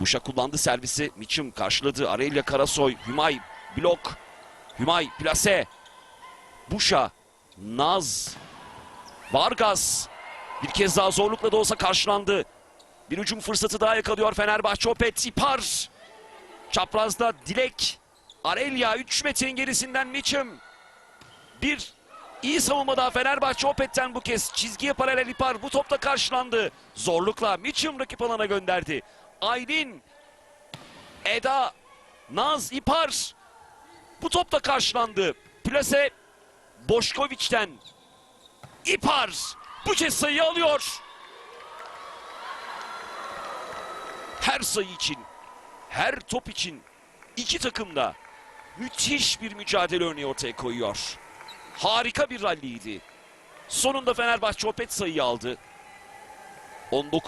Buşa kullandı servisi. Miçim karşıladı. Arayla Karasoy. Hümay blok. Hümay plase. Buşa. Naz. Vargas. Bir kez daha zorlukla da olsa karşılandı. Bir hücum fırsatı daha yakalıyor Fenerbahçe. Opet ipar. Çaprazda Dilek. Arelya 3 metrenin gerisinden Miçim. Bir iyi savunma daha Fenerbahçe Opet'ten bu kez çizgiye paralel ipar bu topta karşılandı. Zorlukla Miçim rakip alana gönderdi. Aylin, Eda, Naz, İpar bu topta karşılandı. Plase Boşkoviç'ten İpar bu kez sayı alıyor. Her sayı için, her top için iki takım da müthiş bir mücadele örneği ortaya koyuyor. Harika bir ralliydi. Sonunda Fenerbahçe Opet sayıyı aldı. 19